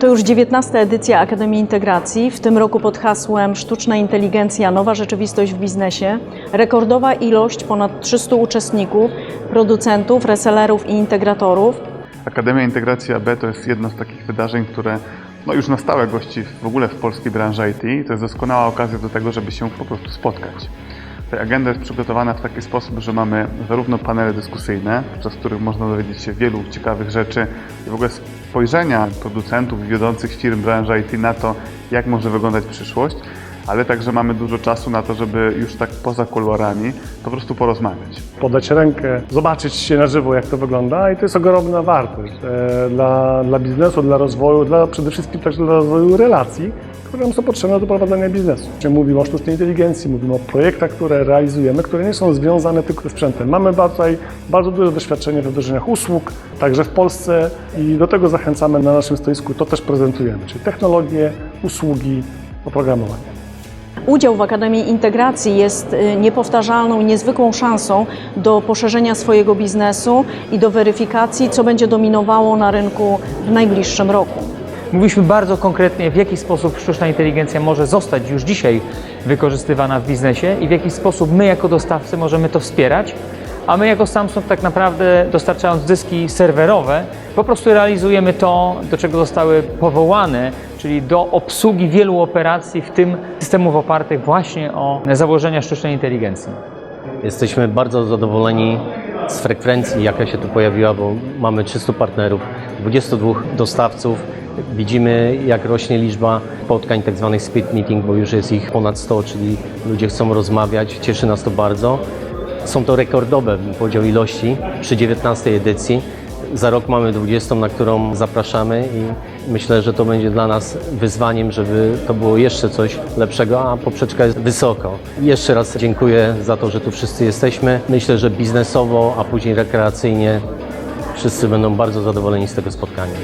To już 19. edycja Akademii Integracji, w tym roku pod hasłem Sztuczna Inteligencja Nowa Rzeczywistość w Biznesie. Rekordowa ilość ponad 300 uczestników, producentów, resellerów i integratorów. Akademia Integracji AB to jest jedno z takich wydarzeń, które no już na stałe gości w ogóle w polskiej branży IT. To jest doskonała okazja do tego, żeby się po prostu spotkać. Agenda jest przygotowana w taki sposób, że mamy zarówno panele dyskusyjne, podczas których można dowiedzieć się wielu ciekawych rzeczy i w ogóle spojrzenia producentów i wiodących firm branży IT na to, jak może wyglądać przyszłość, ale także mamy dużo czasu na to, żeby już tak poza kolorami po prostu porozmawiać. podać rękę, zobaczyć się na żywo, jak to wygląda i to jest ogromna wartość e, dla, dla biznesu, dla rozwoju, dla, przede wszystkim też dla rozwoju relacji, które są potrzebne do prowadzenia biznesu. Mówimy o sztucznej inteligencji, mówimy o projektach, które realizujemy, które nie są związane tylko ze sprzętem. Mamy tutaj bardzo duże doświadczenie w wdrożeniach usług, także w Polsce i do tego zachęcamy na naszym stoisku, to też prezentujemy, czyli technologie, usługi, oprogramowanie. Udział w Akademii Integracji jest y, niepowtarzalną niezwykłą szansą do poszerzenia swojego biznesu i do weryfikacji, co będzie dominowało na rynku w najbliższym roku. Mówiliśmy bardzo konkretnie, w jaki sposób sztuczna inteligencja może zostać już dzisiaj wykorzystywana w biznesie i w jaki sposób my jako dostawcy możemy to wspierać, a my jako Samsung tak naprawdę dostarczając dyski serwerowe, po prostu realizujemy to, do czego zostały powołane, czyli do obsługi wielu operacji, w tym systemów opartych właśnie o założenia sztucznej inteligencji. Jesteśmy bardzo zadowoleni z frekwencji, jaka się tu pojawiła, bo mamy 300 partnerów, 22 dostawców. Widzimy, jak rośnie liczba spotkań, tak zwanych speed meeting, bo już jest ich ponad 100, czyli ludzie chcą rozmawiać. Cieszy nas to bardzo. Są to rekordowe, bym powiedział, ilości przy 19 edycji. Za rok mamy 20, na którą zapraszamy i myślę, że to będzie dla nas wyzwaniem, żeby to było jeszcze coś lepszego, a poprzeczka jest wysoko. Jeszcze raz dziękuję za to, że tu wszyscy jesteśmy. Myślę, że biznesowo, a później rekreacyjnie wszyscy będą bardzo zadowoleni z tego spotkania.